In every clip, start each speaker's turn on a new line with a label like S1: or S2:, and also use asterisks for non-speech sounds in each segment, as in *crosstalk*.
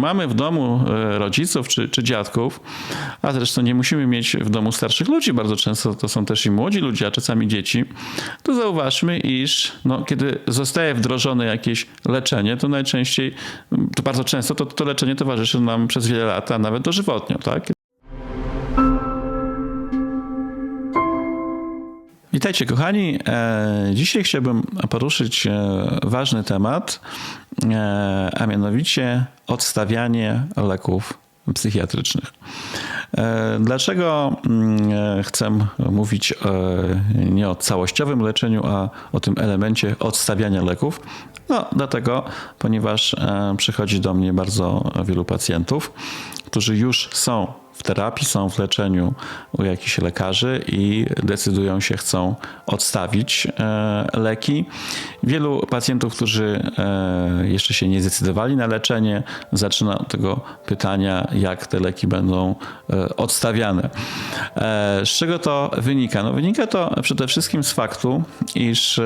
S1: mamy w domu e, rodziców czy, czy dziadków, a zresztą nie musimy mieć w domu starszych ludzi, bardzo często to są też i młodzi ludzie, a czasami dzieci, to zauważmy, iż no, kiedy zostaje wdrożone jakieś leczenie, to najczęściej, to bardzo często to, to leczenie towarzyszy nam przez wiele lat, a nawet dożywotnio, tak? Witajcie kochani. E, Dzisiaj chciałbym poruszyć e, ważny temat, e, a mianowicie odstawianie leków psychiatrycznych. Dlaczego mm, chcę mówić nie o całościowym leczeniu, a o tym elemencie odstawiania leków? No, dlatego, ponieważ przychodzi do mnie bardzo wielu pacjentów, którzy już są w terapii, są w leczeniu u jakichś lekarzy i decydują się, chcą odstawić e, leki. Wielu pacjentów, którzy e, jeszcze się nie zdecydowali na leczenie, zaczyna od tego pytania, jak te leki będą e, odstawiane. Z czego to wynika? No, wynika to przede wszystkim z faktu, iż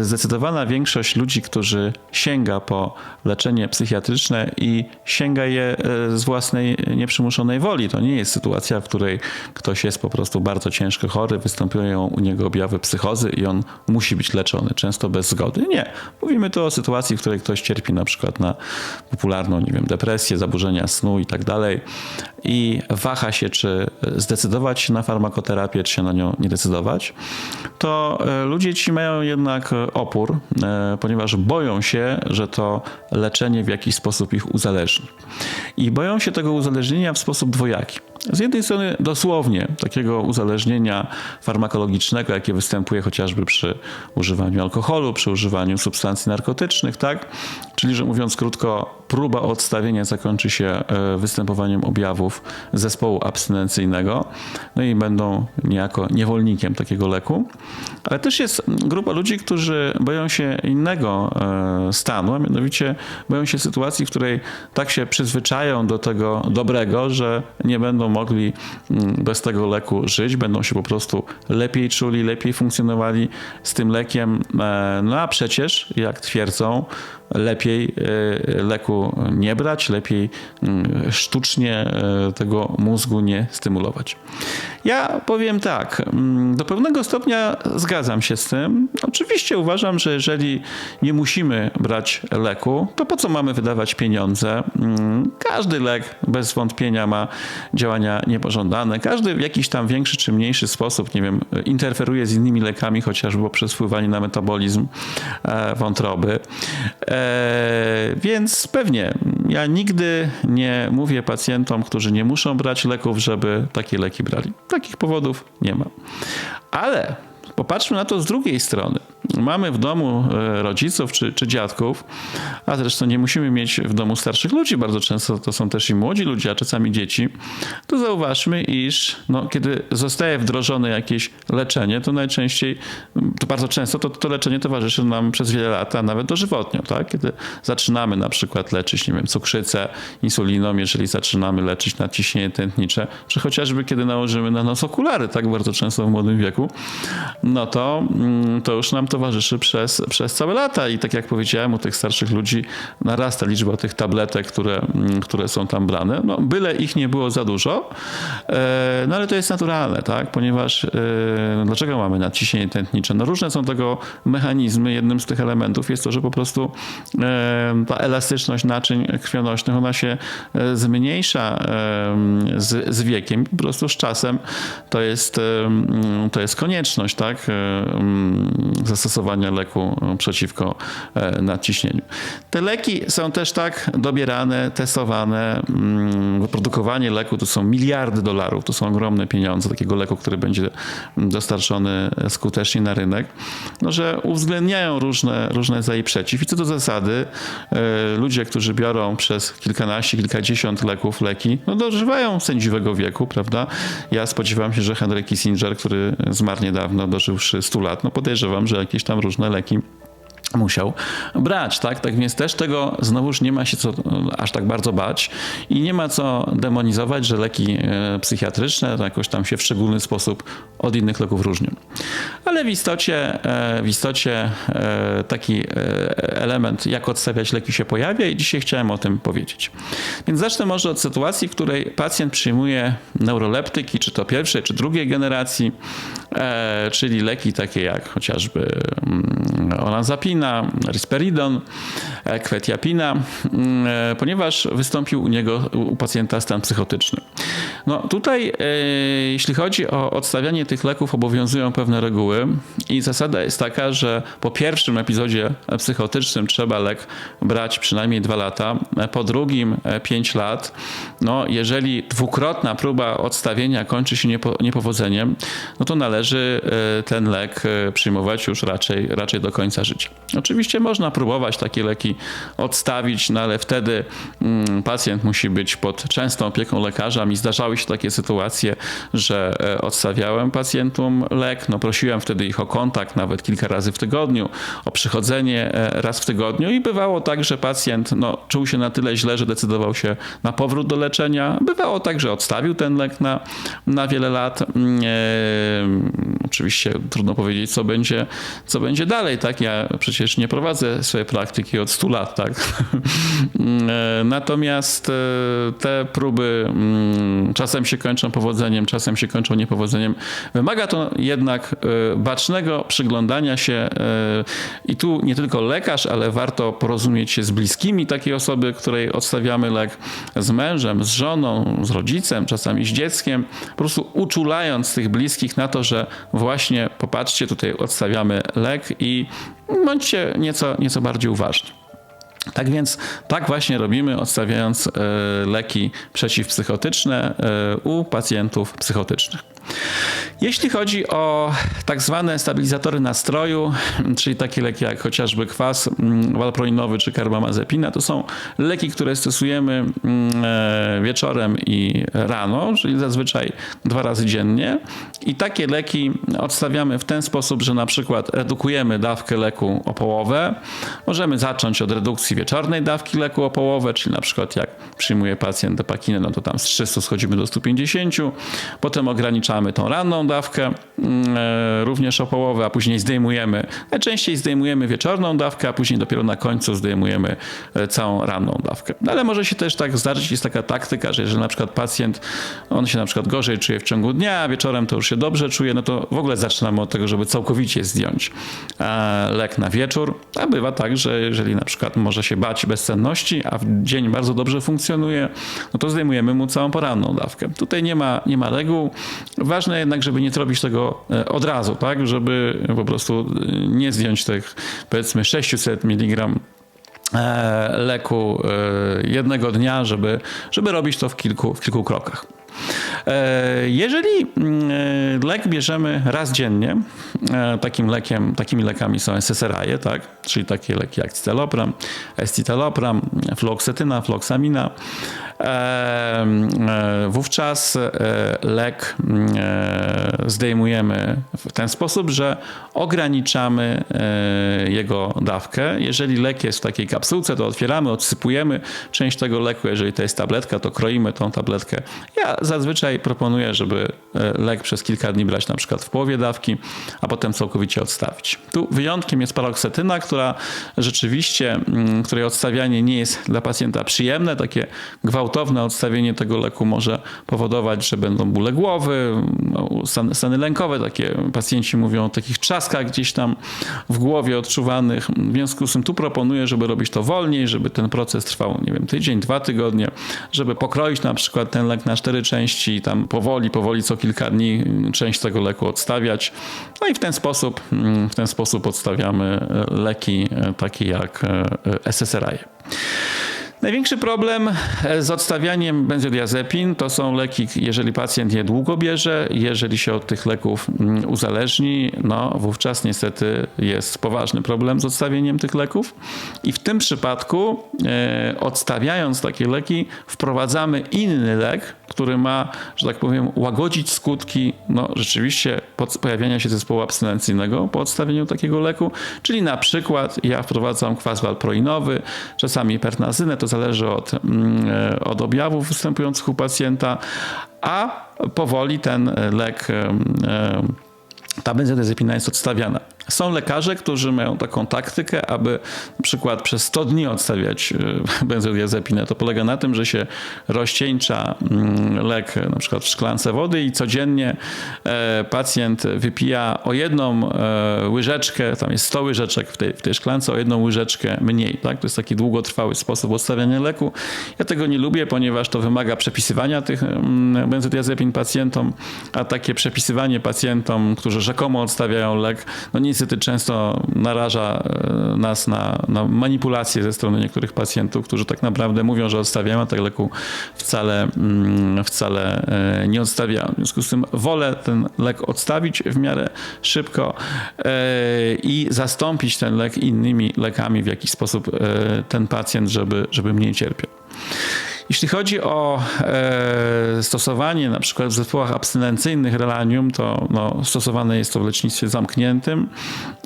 S1: zdecydowana większość ludzi, którzy sięga po leczenie psychiatryczne i sięga je z własnej nieprzymuszonej woli. To nie jest sytuacja, w której ktoś jest po prostu bardzo ciężko chory, występują u niego objawy psychozy i on musi być leczony, często bez zgody. Nie. Mówimy tu o sytuacji, w której ktoś cierpi na przykład na popularną, nie wiem, depresję, zaburzenia snu i tak dalej i waha się, czy zdecydować się na farmakoterapię, czy się na nią nie decydować, to e, ludzie ci mają jednak e, opór, e, ponieważ boją się, że to leczenie w jakiś sposób ich uzależni. I boją się tego uzależnienia w sposób dwojaki. Z jednej strony dosłownie takiego uzależnienia farmakologicznego, jakie występuje chociażby przy używaniu alkoholu, przy używaniu substancji narkotycznych, tak? Czyli, że mówiąc krótko, próba odstawienia zakończy się e, występowaniem objawów zespołu abstynencyjnego, no i będą niejako niewolnikiem takiego leku. Ale też jest grupa ludzi, którzy boją się innego e, stanu, a mianowicie boją się sytuacji, w której tak się przyzwyczają do tego dobrego, że nie będą mogli mm, bez tego leku żyć, będą się po prostu lepiej czuli, lepiej funkcjonowali z tym lekiem. E, No a przecież, jak twierdzą, lepiej e, leku nie brać, lepiej mm, sztucznie e, tego mózgu nie stymulować. Ja powiem tak, mm, do pewnego stopnia zgadzam się z tym. Oczywiście uważam, że jeżeli nie musimy brać leku, to po co mamy wydawać pieniądze? Każdy lek bez wątpienia ma działania niepożądane. Każdy w jakiś tam większy czy mniejszy sposób, nie wiem, interferuje z innymi lekami, chociażby poprzez wpływanie na metabolizm e, wątroby. E, Więc pewnie ja nigdy nie mówię pacjentom, którzy nie muszą brać leków, żeby takie leki brali. Takich powodów nie ma. Ale popatrzmy na to z drugiej strony. Mamy w domu e, rodziców czy, czy dziadków, a zresztą nie musimy mieć w domu starszych ludzi, bardzo często. To są też i młodzi ludzie, a czasami dzieci, to zauważmy, iż no, kiedy zostaje wdrożone jakieś leczenie, to najczęściej, to bardzo często to, to leczenie towarzyszy nam przez wiele lat, a nawet dożywotnio, tak? Kiedy zaczynamy na przykład leczyć, nie wiem, cukrzycę insuliną, jeżeli zaczynamy leczyć nadciśnienie tętnicze, czy chociażby kiedy nałożymy na nos okulary, tak? Bardzo często w młodym wieku, no to, mm, to już nam towarzyszy przez, przez całe lata i tak jak powiedziałem, u tych starszych ludzi narasta liczba tych tabletek, które, mm, które są tam brane. No, byle ich nie było za dużo, e, no ale to jest naturalne, tak? Ponieważ e, dlaczego mamy nadciśnienie tętnicze? No różne są tego mechanizmy. Jednym z tych elementów jest to, że po prostu e, ta elastyczność naczyń krwionośnych, ona się zmniejsza z, z wiekiem. Po prostu z czasem to jest, to jest konieczność, tak? Zastosowania leku przeciwko e, nadciśnieniu. Te leki są też tak dobierane, testowane. mm, Wyprodukowanie leku to są miliardy dolarów, to są ogromne pieniądze takiego leku, który będzie dostarczony skutecznie na rynek, no, że uwzględniają różne, różne za i przeciw. I co do zasady, e, ludzie, którzy biorą przez kilkanaście, kilkadziesiąt leków leki, no dożywają sędziwego wieku, prawda? Ja spodziewam się, że Henry Kissinger, który zmarł niedawno, dożywszy 100 lat, no podejrzewam, że jakieś tam różne leki musiał brać, tak? Tak więc też tego znowuż nie ma się co aż tak bardzo bać i nie ma co demonizować, że leki e, psychiatryczne jakoś tam się w szczególny sposób od innych leków różnią. Ale w istocie, e, w istocie e, taki element, jak odstawiać leki się pojawia i dzisiaj chciałem o tym powiedzieć. Więc zacznę może od sytuacji, w której pacjent przyjmuje neuroleptyki, czy to pierwszej, czy drugiej generacji, czyli leki takie jak chociażby mm, olanzapina, risperidon, kwetiapina, mm, e, ponieważ wystąpił u niego, u pacjenta stan psychotyczny. No tutaj, e, jeśli chodzi o odstawianie tych leków, obowiązują pewne reguły i zasada jest taka, że po pierwszym epizodzie psychotycznym trzeba lek brać przynajmniej dwa lata, po drugim 5 lat. No, jeżeli dwukrotna próba odstawienia kończy się niepowodzeniem, no to należy e, ten lek przyjmować już raczej, raczej do końca życia. Oczywiście można próbować takie leki odstawić, no ale wtedy mm, pacjent musi być pod częstą opieką lekarza. Mi zdarzały się takie sytuacje, że e, odstawiałem pacjentom lek, no prosiłem wtedy ich o kontakt nawet kilka razy w tygodniu, o przychodzenie e, raz w tygodniu i bywało tak, że pacjent no, czuł się na tyle źle, że decydował się na powrót do leczenia. Bywało tak, że odstawił ten lek na, na wiele lat. E, oczywiście trudno powiedzieć, co będzie, co będzie dalej, tak? Ja przecież nie prowadzę swojej praktyki od 100 lat, tak? E, *laughs* natomiast e, te próby mm, czasem się kończą powodzeniem, czasem się kończą niepowodzeniem. Wymaga to jednak e, bacznego przyglądania się i tu nie tylko lekarz, ale warto porozumieć się z bliskimi takiej osoby, której odstawiamy lek, z mężem, z żoną, z rodzicem, czasami z dzieckiem, po prostu uczulając tych bliskich na to, że właśnie popatrzcie, tutaj odstawiamy lek i bądźcie nieco, nieco bardziej uważni. Tak więc tak właśnie robimy, odstawiając e, leki przeciwpsychotyczne e, u pacjentów psychotycznych. Jeśli chodzi o tak zwane stabilizatory nastroju, czyli takie leki jak chociażby kwas mm, walproinowy czy karbamazepina, to są leki, które stosujemy mm, e, wieczorem i rano, czyli zazwyczaj dwa razy dziennie. I takie leki odstawiamy w ten sposób, że na przykład redukujemy dawkę leku o połowę. Możemy zacząć od redukcji wieczornej dawki leku o połowę, czyli na przykład jak przyjmuje pacjent depakinę, no to tam z 300 schodzimy do 150. Potem ograniczamy tą ranną dawkę mm, e, również o połowę, a później zdejmujemy, najczęściej zdejmujemy wieczorną dawkę, a później dopiero na końcu zdejmujemy e, całą ranną dawkę. No, ale może się też tak zdarzyć, jest taka taktyka, że jeżeli na przykład pacjent, on się na przykład gorzej czuje w ciągu dnia, a wieczorem to już się dobrze czuje, no to w ogóle zaczynamy od tego, żeby całkowicie zdjąć e, lek na wieczór, a bywa tak, że jeżeli na przykład może się bać bezsenności, a w dzień bardzo dobrze funkcjonuje, no to zdejmujemy mu całą poranną dawkę. Tutaj nie ma, nie ma reguł. Ważne jednak, żeby nie zrobić tego e, od razu, tak? Żeby po prostu e, nie zdjąć tych powiedzmy 600 mg e, leku jednego dnia, żeby, żeby robić to w kilku, w kilku krokach. Jeżeli lek bierzemy raz dziennie, takim lekiem, takimi lekami są SSRI, tak? czyli takie leki jak citalopram, escitalopram, fluoksetyna, floksamina, E, wówczas e, lek e, zdejmujemy w ten sposób, że ograniczamy jego dawkę. Jeżeli lek jest w takiej kapsułce, to otwieramy, odsypujemy część tego leku. Jeżeli to jest tabletka, to kroimy tą tabletkę. Ja zazwyczaj proponuję, żeby lek przez kilka dni brać na przykład w połowie dawki, a potem całkowicie odstawić. Tu wyjątkiem jest paroksetyna, która rzeczywiście, której odstawianie nie jest dla pacjenta przyjemne, takie gwałtowne gwałtowne odstawienie tego leku może powodować, że będą bóle głowy, no, stany, stany lękowe. Takie pacjenci mówią o takich trzaskach gdzieś tam w głowie odczuwanych. W związku z tym tu proponuję, żeby robić to wolniej, żeby ten proces trwał, nie wiem, tydzień, dwa tygodnie, żeby pokroić na przykład ten lek na cztery części i tam powoli, powoli co kilka dni część tego leku odstawiać. No i w ten sposób, w ten sposób odstawiamy leki takie jak SSRI. Największy problem e, z odstawianiem benzodiazepin to są leki, jeżeli pacjent je długo bierze, jeżeli się od tych leków mm, uzależni, no wówczas niestety jest poważny problem z odstawieniem tych leków. I w tym przypadku, e, odstawiając takie leki, wprowadzamy inny lek, który ma, że tak powiem, łagodzić skutki no, rzeczywiście pojawiania się zespołu abstynencyjnego po odstawieniu takiego leku, czyli na przykład ja wprowadzam kwas walproinowy, czasami pernazynę, to zależy od, mm, e, od objawów występujących u pacjenta, a powoli ten lek ta benzodiazepina jest odstawiana. Są lekarze, którzy mają taką taktykę, aby na przykład przez 100 dni odstawiać e, *laughs* benzodiazepinę. To polega na tym, że się rozcieńcza mm, lek na przykład w szklance wody i codziennie e, pacjent wypija o jedną e, łyżeczkę, tam jest 100 łyżeczek w tej, w tej szklance, o jedną łyżeczkę mniej. Tak? To jest taki długotrwały sposób odstawiania leku. Ja tego nie lubię, ponieważ to wymaga przepisywania tych mm, benzodiazepin pacjentom, a takie przepisywanie pacjentom, którzy rzekomo odstawiają lek, no niestety często naraża e, nas na, na manipulacje ze strony niektórych pacjentów, którzy tak naprawdę mówią, że odstawiają, a tak leku wcale, mm, wcale e, nie odstawiają. W związku z tym wolę ten lek odstawić w miarę szybko e, i zastąpić ten lek innymi lekami w jakiś sposób ten pacjent, żeby, żeby mniej cierpiał. Jeśli chodzi o e, stosowanie na przykład w zespołach abstynencyjnych relanium, to no, stosowane jest to w lecznictwie zamkniętym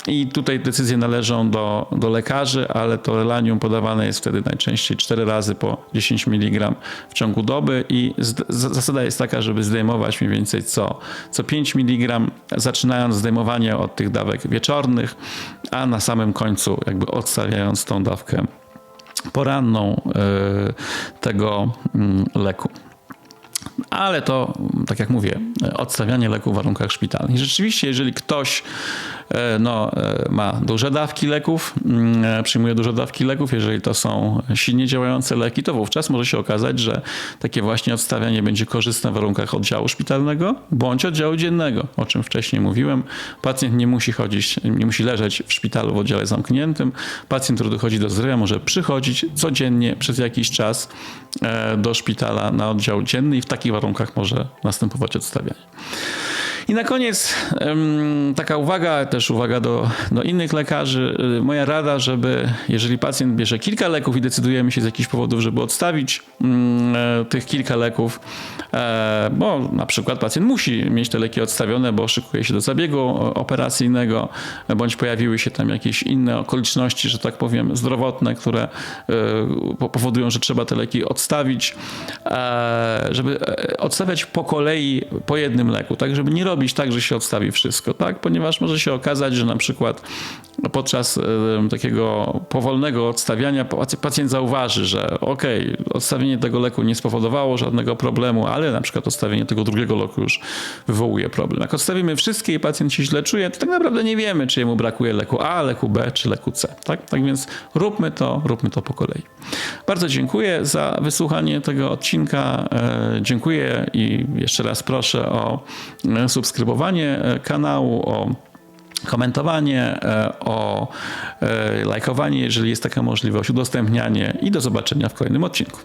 S1: i tutaj decyzje należą do, do lekarzy, ale to relanium podawane jest wtedy najczęściej 4 razy po 10 mg w ciągu doby i zasada jest taka, żeby zdejmować mniej więcej co, co 5 mg, zaczynając zdejmowanie od tych dawek wieczornych, a na samym końcu jakby odstawiając tą dawkę poranną y, tego mm, leku. Ale to, tak jak mówię, odstawianie leku w warunkach szpitalnych. Rzeczywiście, jeżeli ktoś e, no, e, ma duże dawki leków, mm, e, przyjmuje duże dawki leków, jeżeli to są silnie działające leki, to wówczas może się okazać, że takie właśnie odstawianie będzie korzystne w warunkach oddziału szpitalnego bądź oddziału dziennego, o czym wcześniej mówiłem. Pacjent nie musi chodzić, nie musi leżeć w szpitalu w oddziale zamkniętym. Pacjent, który dochodzi do zdrowia, może przychodzić codziennie przez jakiś czas e, do szpitala na oddział dzienny i w takich warunkach może następować odstawianie. I na koniec taka uwaga, też uwaga do, do innych lekarzy. Y, Moja rada, żeby jeżeli pacjent bierze kilka leków i decydujemy się z jakichś powodów, żeby odstawić mm, e, tych kilka leków, e, bo na przykład pacjent musi mieć te leki odstawione, bo szykuje się do zabiegu operacyjnego, bądź pojawiły się tam jakieś inne okoliczności, że tak powiem, zdrowotne, które e, po- powodują, że trzeba te leki odstawić, żeby odstawiać po kolei po jednym leku, tak, żeby nie robić tak, że się odstawi wszystko, tak, ponieważ może się okazać, że na przykład podczas e, takiego powolnego odstawiania pac- pacjent zauważy, że okej, odstawienie tego leku nie spowodowało żadnego problemu, ale na przykład odstawienie tego drugiego leku już wywołuje problem. Jak odstawimy wszystkie i pacjent się źle czuje, to tak naprawdę nie wiemy, czy jemu brakuje leku A, leku B czy leku C. Tak, tak więc róbmy to, róbmy to po kolei. Bardzo dziękuję za wysłuchanie tego odcinka. E, Dziękuję i jeszcze raz proszę o e, subskrybowanie e, kanału, o komentowanie, e, o e, lajkowanie, jeżeli jest taka możliwość, udostępnianie i do zobaczenia w kolejnym odcinku.